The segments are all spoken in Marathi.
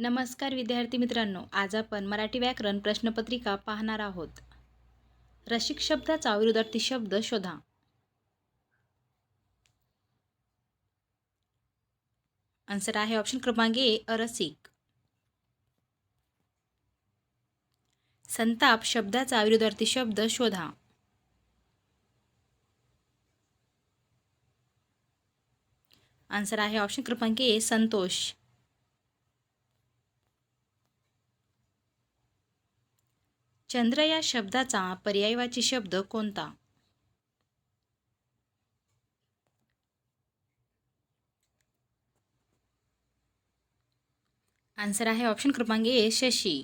नमस्कार विद्यार्थी मित्रांनो आज आपण मराठी व्याकरण प्रश्नपत्रिका पाहणार आहोत. रसिक शब्दाचा विरोधार्थी शब्द शोधा. आन्सर आहे ऑप्शन क्रमांक ए अरसिक. संताप शब्दाचा विरोधार्थी शब्द शोधा. आन्सर आहे ऑप्शन क्रमांक ए संतोष. चंद्र या शब्दाचा पर्यायवाची शब्द कोणता? आन्सर आहे ऑप्शन क्रमांक ए शशी.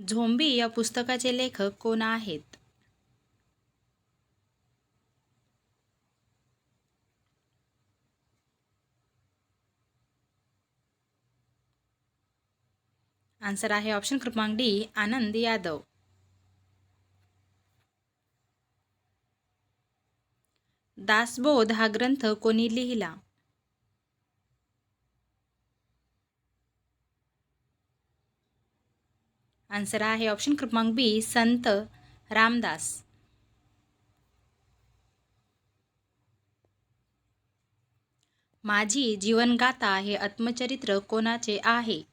झोंबी या पुस्तकाचे लेखक कोण आहेत? आन्सर आहे ऑप्शन क्रमांक डी आनंद यादव. दासबोध हा ग्रंथ कोणी लिहिला? आन्सर आहे ऑप्शन क्रमांक बी संत रामदास. माझी जीवनगाथा हे आत्मचरित्र कोणाचे आहे?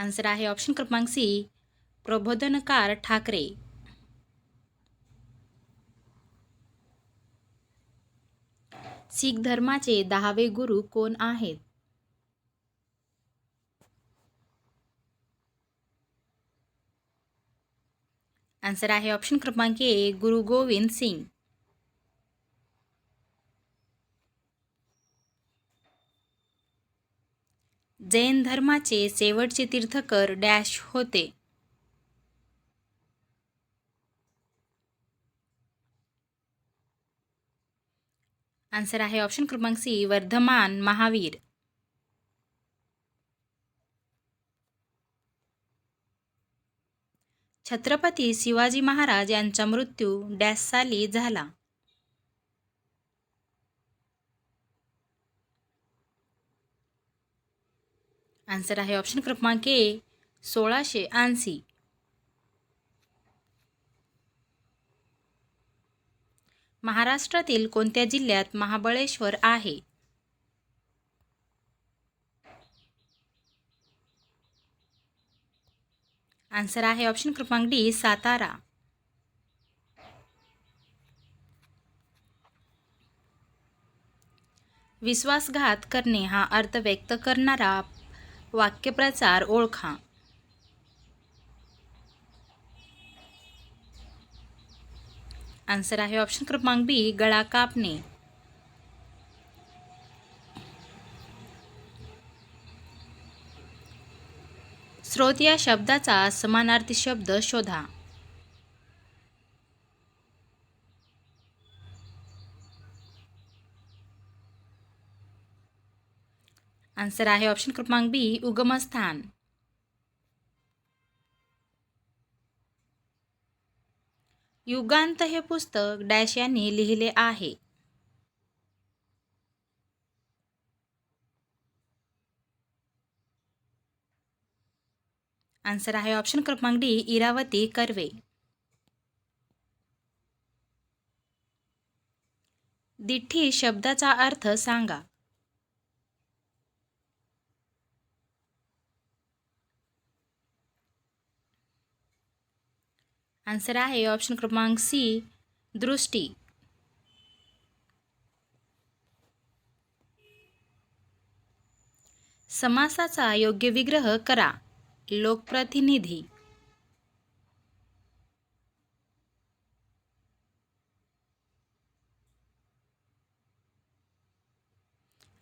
आन्सर आहे ऑप्शन क्रमांक सी प्रबोधनकार ठाकरे. शीख धर्माचे दहावे गुरु कोण आहेत? आन्सर आहे ऑप्शन क्रमांक ए गुरु गोविंद सिंग. जैन धर्माचे शेवटचे तीर्थकर डॅश होते. आन्सर आहे ऑप्शन क्रमांक सी वर्धमान महावीर. छत्रपती शिवाजी महाराज यांचा मृत्यू डॅश साली झाला. आन्सर आहे ऑप्शन क्रमांक ए सोळाशे ऐंशी. महाराष्ट्रातील कोणत्या जिल्ह्यात महाबळेश्वर आहे? आन्सर आहे ऑप्शन क्रमांक डी सातारा. विश्वासघात करणे हा अर्थ व्यक्त करणारा वाक्यप्रचार ओळखा. आन्सर आहे ऑप्शन क्रमांक बी गळा कापणे. स्रोत या शब्दाचा समानार्थी शब्द शोधा. आन्सर आहे ऑप्शन क्रमांक बी उगमस्थान. युगांत हे पुस्तक डॅश यांनी लिहिले आहे. आन्सर आहे ऑप्शन क्रमांक डी इरावती कर्वे. दिठ्ठी शब्दाचा अर्थ सांगा. आन्सर आहे ऑप्शन क्रमांक सी दृष्टी. समासाचा योग्य विग्रह करा. लोकप्रतिनिधी.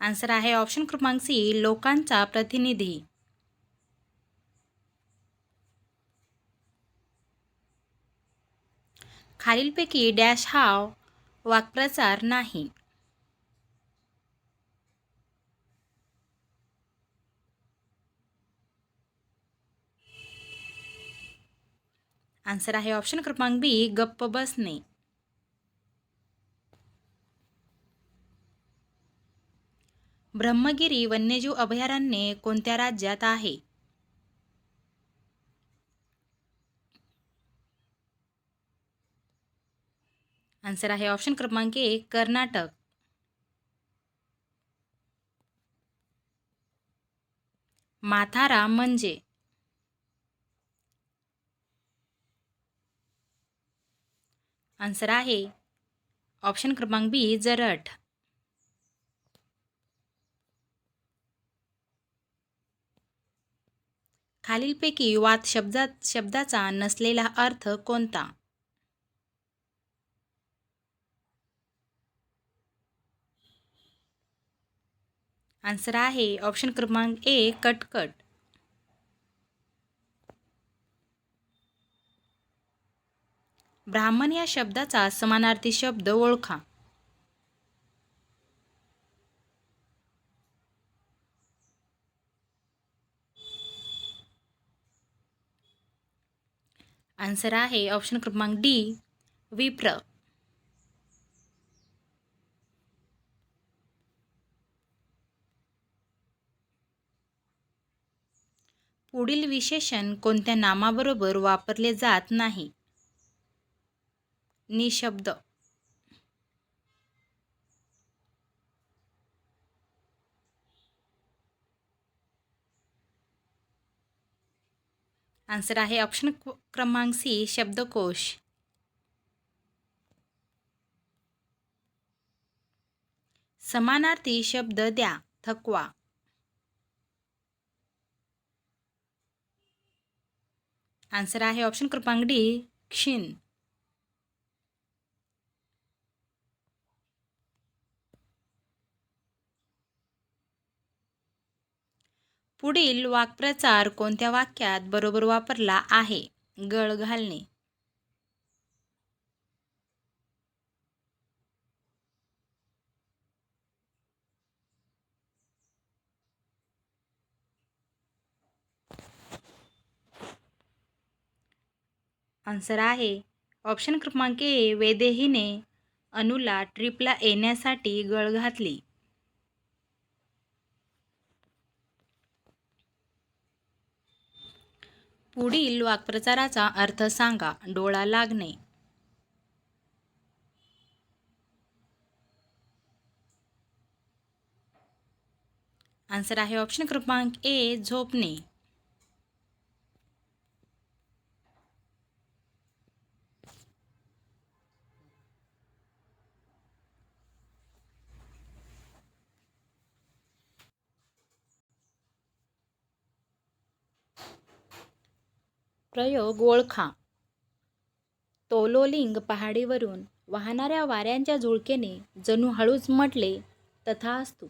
आन्सर आहे ऑप्शन क्रमांक सी लोकांचा प्रतिनिधी. खालीलपैकी डॅश हा वाक्प्रचार नाही. आन्सर आहे ऑप्शन क्रमांक बी गप्प बसणे. ब्रह्मगिरी वन्यजीव अभयारण्य कोणत्या राज्यात आहे? आन्सर आहे ऑप्शन क्रमांक एक कर्नाटक. माथारा म्हणजे? आन्सर आहे ऑप्शन क्रमांक बी जरठ. खालीलपैकी वात शब्दात शब्दाचा नसलेला अर्थ कोणता? आन्सर आहे ऑप्शन क्रमांक ए कटकट. ब्राह्मण या शब्दाचा समानार्थी शब्द ओळखा. आन्सर आहे ऑप्शन क्रमांक डी विप्र. पुढील विशेषण कोणत्या नामाबरोबर वापरले जात नाही. निशब्द. आन्सर आहे ऑप्शन क्रमांक सी शब्दकोश. समानार्थी शब्द द्या थकवा. आन्सर आहे ऑप्शन क्रमांक डी क्षीण. पुढील वाक्प्रचार कोणत्या वाक्यात बरोबर वापरला आहे? गळ घालणे. आन्सर आहे. ऑप्शन क्रमांक ए वेदेहीने अनुला ट्रिपला येण्यासाठी गळ घातली. पुढील वाक्प्रचाराचा अर्थ सांगा डोळा लागणे. आन्सर आहे ऑप्शन क्रमांक ए झोपणे. प्रयोग ओळखा. तोलोलिंग पहाडीवरून वाहणाऱ्या वाऱ्यांच्या झुळकेने जणू हळूच म्हटले तथा असतो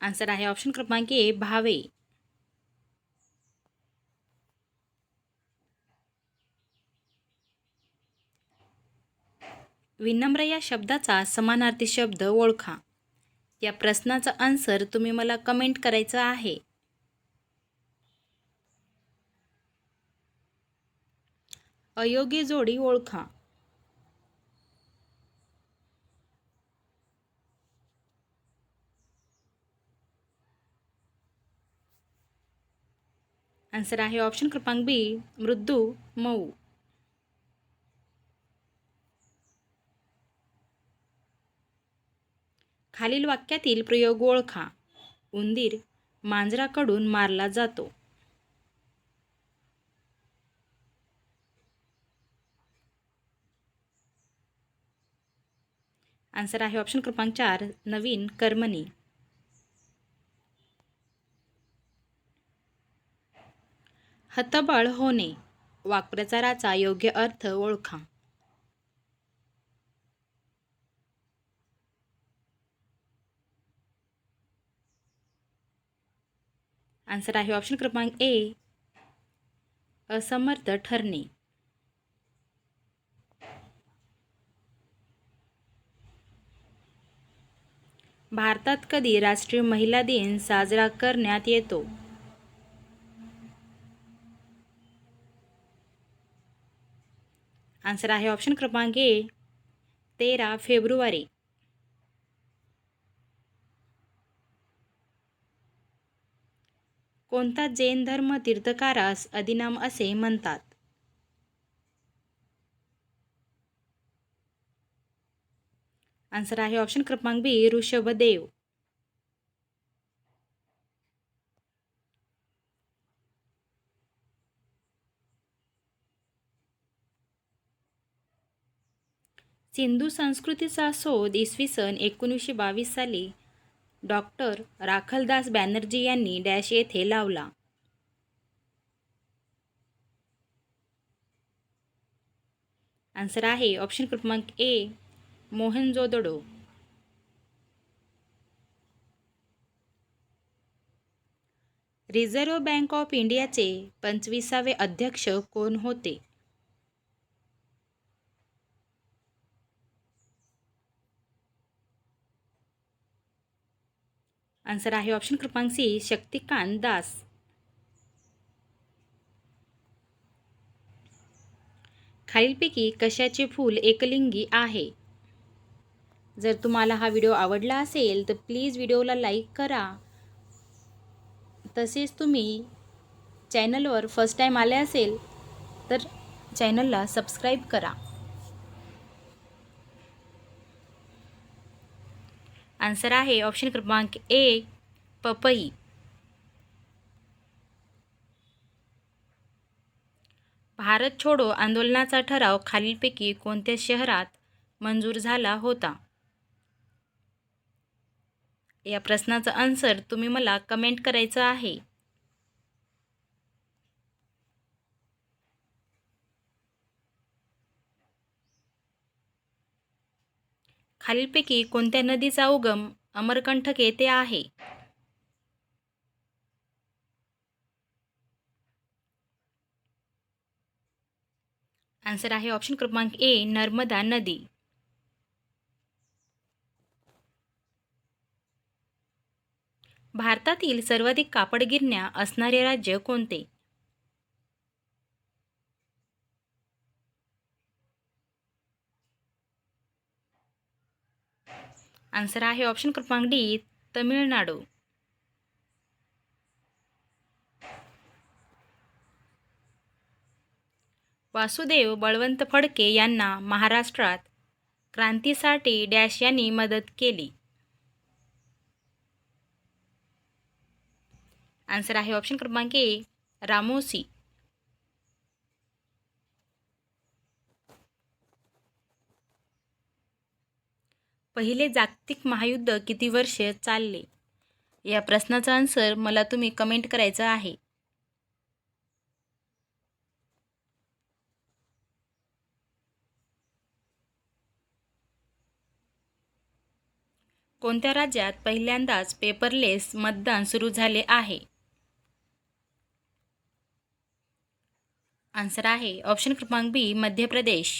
आन्सर आहे ऑप्शन क्रमांक ए भावे. विनम्र या शब्दाचा समानार्थी शब्द ओळखा. या प्रश्नाचा आन्सर तुम्ही मला कमेंट करायचं आहे. अयोग्य जोडी ओळखा. आन्सर आहे ऑप्शन क्रमांक बी मृदू मऊ. खालील वाक्यातील प्रयोग ओळखा. उंदीर मांजराकडून मारला जातो. आन्सर आहे ऑप्शन क्रमांक चार नवीन कर्मणी. हतबळ होणे. वाक्प्रचाराचा योग्य अर्थ ओळखा. आन्सर आहे ऑप्शन क्रमांक ए. असमर्थ ठरणे. भारतात कधी राष्ट्रीय महिला दिन साजरा करण्यात येतो? आन्सर आहे ऑप्शन क्रमांक ए. तेरा फेब्रुवारी. कोणता जैन धर्म तीर्थकारास अधिनाम असे म्हणतात? आन्सर आहे ऑप्शन क्रमांक बी ऋषभदेव. सिंधू संस्कृतीचा शोध इसवी सन एकोणीसशे बावीस साली डॉक्टर राखलदास बॅनर्जी यांनी डॅश येथे लावला. आन्सर आहे ऑप्शन क्रमांक A Mohenjodaro. Reserve bank of इंडियाचे पंचवीसावे अध्यक्ष कोण होते? आन्सर आहे ऑप्शन क्रमांक सी शक्तिकांत दास. खालीलपैकी कशाचे फूल एकलिंगी आहे? जर तुम्हाला हा व्हिडिओ आवडला असेल तर प्लीज व्हिडिओला लाईक करा. तसेच तुम्ही चॅनलवर फर्स्ट टाईम आले असेल तर चॅनलला सबस्क्राईब करा. आन्सर आहे ऑप्शन क्रमांक ए पपई. भारत छोडो आंदोलनाचा ठराव खालीलपैकी कोणत्या शहरात मंजूर झाला होता? या प्रश्नाचं आन्सर तुम्ही मला कमेंट करायचं आहे. खालीलपैकी कोणत्या नदीचा उगम अमरकंठक येथे आहे? आन्सर आहे ऑप्शन क्रमांक ए नर्मदा नदी. भारतातील सर्वाधिक कापड गिरण्या असणारे राज्य कोणते? आन्सर आहे ऑप्शन क्रमांक डी तमिळनाडू. वासुदेव बळवंत फडके यांना महाराष्ट्रात क्रांतीसाठी डॅश यांनी मदत केली. आन्सर आहे ऑप्शन क्रमांक ए रामोसी. पहिले जागतिक महायुद्ध किती वर्ष चालले? या प्रश्नाचा आन्सर मला तुम्ही कमेंट करायचा आहे. कोणत्या राज्यात पहिल्यांदाच पेपरलेस मतदान सुरू झाले आहे? आन्सर आहे ऑप्शन क्रमांक बी मध्य प्रदेश.